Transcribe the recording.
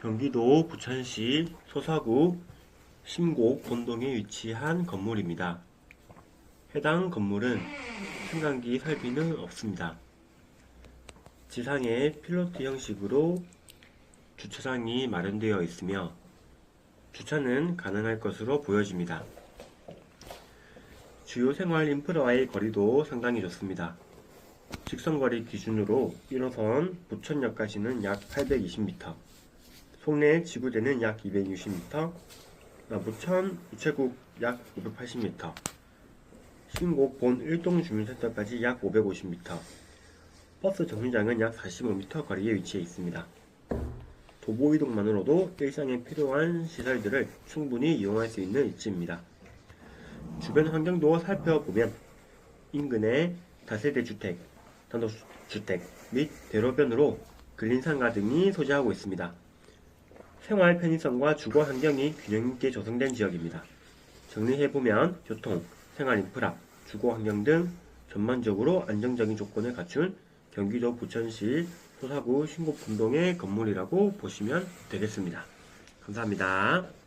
경기도 부천시 소사구 심곡 본동에 위치한 건물입니다. 해당 건물은 승강기 설비는 없습니다. 지상에 필로티 형식으로 주차장이 마련되어 있으며 주차는 가능할 것으로 보여집니다. 주요 생활 인프라와의 거리도 상당히 좋습니다. 직선거리 기준으로 1호선 부천역까지는 약 820m, 송내 지구대는 약 260m, 부천 우체국 약 580m, 신곡 본 일동 주민센터까지 약 550m, 버스 정류장은 약 45m 거리에 위치해 있습니다. 도보 이동만으로도 일상에 필요한 시설들을 충분히 이용할 수 있는 위치입니다. 주변 환경도 살펴보면 인근에 다세대 주택, 단독주택 및 대로변으로 근린상가 등이 소재하고 있습니다. 생활 편의성과 주거 환경이 균형 있게 조성된 지역입니다. 정리해보면 교통, 생활 인프라, 주거 환경 등 전반적으로 안정적인 조건을 갖춘 경기도 부천시 소사구 신곡분동의 건물이라고 보시면 되겠습니다. 감사합니다.